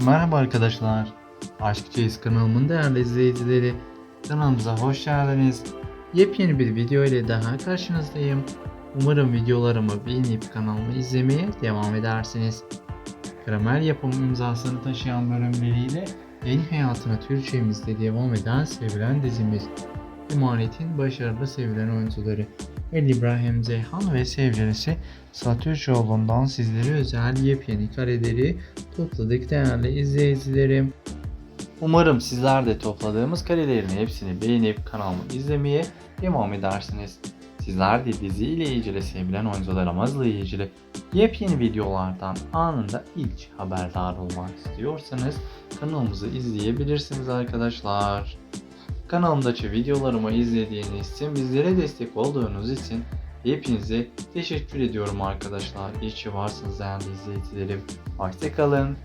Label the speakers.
Speaker 1: Merhaba arkadaşlar. Aşk Çeyiz kanalımın değerli izleyicileri. Kanalımıza hoş geldiniz. Yepyeni bir video ile daha karşınızdayım. Umarım videolarımı beğenip kanalımı izlemeye devam edersiniz. Karamel yapım imzasını taşıyan bölümleriyle yeni hayatına Türkçemizde devam eden sevilen dizimiz. Emanet'in başarılı sevilen oyuncuları El İbrahim Zeyhan ve sevgilisi Satürkoğlu'ndan sizlere özel yepyeni kareleri topladık değerli izleyicilerim. Umarım sizler de topladığımız karelerin hepsini beğenip kanalımı izlemeye devam edersiniz. Sizler de dizi ile ilgili sevilen oyuncularımızla ilgili yepyeni videolardan anında ilk haberdar olmak istiyorsanız kanalımızı izleyebilirsiniz arkadaşlar. Kanalımdaki videolarımı izlediğiniz için bizlere destek olduğunuz için hepinize teşekkür ediyorum arkadaşlar. İyi ki varsınız değerli izleyicilerim. Hoşçakalın.